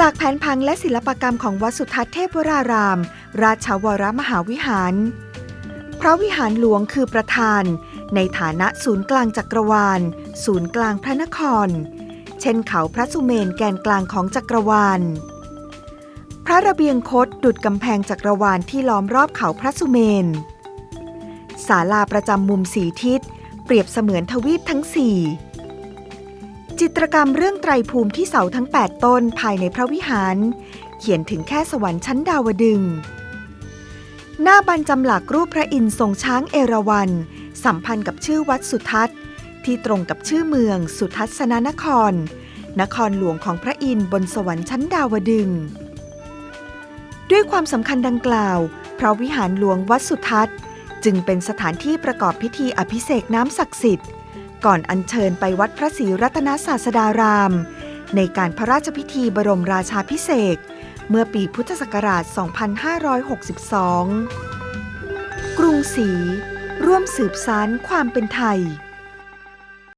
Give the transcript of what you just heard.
จากแผนพังและศิลปกรรมของวัดสุทัศน์เทพวราราม ราชวรมหาวิหาร พระวิหารหลวงคือประธาน ในฐานะศูนย์กลางจักรวาล ศูนย์กลางพระนคร เช่นเขาพระสุเมนแกนกลางของจักรวาล พระระเบียงคดดุดกำแพงจักรวาลที่ล้อมรอบเขาพระสุเมนศาลาประจำมุมสีทิศ เปรียบเสมือนทวีปทั้งสี่ จิตรกรรมเรื่องไตรภูมิที่เสาทั้ง 8 ต้นภายในพระวิหาร เขียนถึงแค่สวรรค์ชั้นดาวดึง หน้าบันจำหลักรูปพระอินทร์ทรงช้างเอราวัณสัมพันธ์กับชื่อวัดสุทัศน์ ที่ตรงกับชื่อเมืองสุทัศนนคร นครหลวงของพระอินทร์บนสวรรค์ชั้นดาวดึง ด้วยความสำคัญดังกล่าวพระวิหารหลวงวัดสุทัศน์ จึงเป็นสถานที่ประกอบพิธีอภิเษกน้ำศักดิ์สิทธิ์ ก่อนอัญเชิญไปวัดพระศรีรัตนศาสดาราม ในการพระราชพิธีบรมราชาพิเศษเมื่อปีพุทธศักราช 2562 กรุงศรีร่วมสืบสารความเป็นไทย